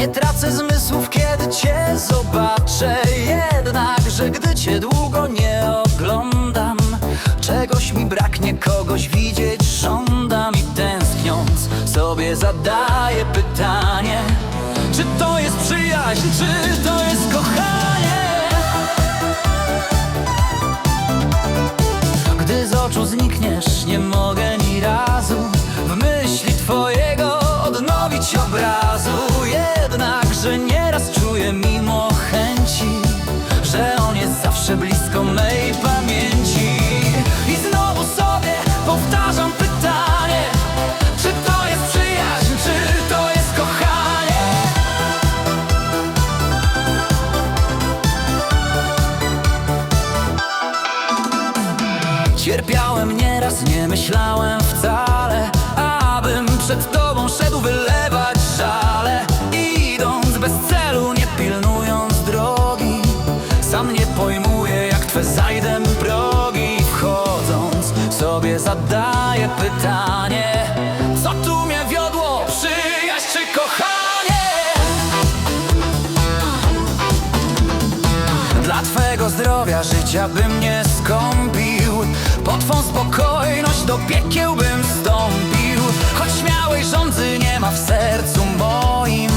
Nie tracę zmysłów, kiedy cię zobaczę Jednakże gdy cię długo nie oglądam Czegoś mi braknie, kogoś widzieć żądam I tęskniąc sobie zadaję pytanie Czy to jest przyjaźń, czy to jest kochanie? Cierpiałem nieraz, nie myślałem wcale Abym przed tobą szedł wylewać żale. Idąc bez celu, nie pilnując drogi Sam nie pojmuję, jak twe zajdem progi. Wchodząc sobie zadaję pytanie Co tu mnie wiodło, przyjaźń czy kochanie? Dla twego zdrowia życia bym nie skąpił. Po Twą spokojność do piekieł bym wstąpił Choć śmiałej rządzy nie ma w sercu moim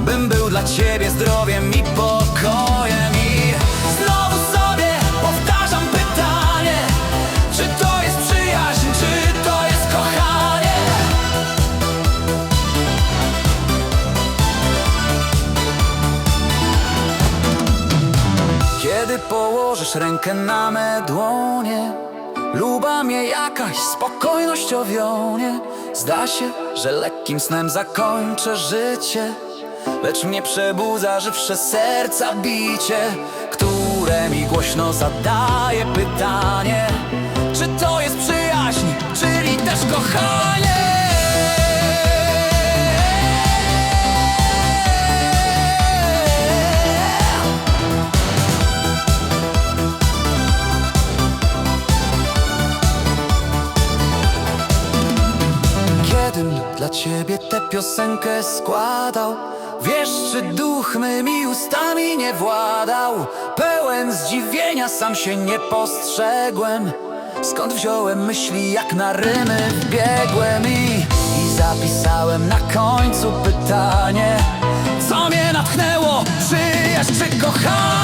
Bym był dla Ciebie zdrowiem i pokojem I znowu sobie powtarzam pytanie Czy to jest przyjaźń, czy to jest kochanie? Kiedy położysz rękę na me dłonie Luba mnie jakaś spokojność owionie Zda się, że lekkim snem zakończę życie Lecz mnie przebudza żywsze serca bicie Które mi głośno zadaje pytanie Czy to jest przyjaźń, czyli też kochanie? Ciebie tę piosenkę składał. Wiesz, czy duch mymi ustami nie władał? Pełen zdziwienia sam się nie postrzegłem. Skąd wziąłem myśli jak na rymy wbiegłem? I, i zapisałem na końcu pytanie. Co mnie natchnęło, przyjaźń czy kochanie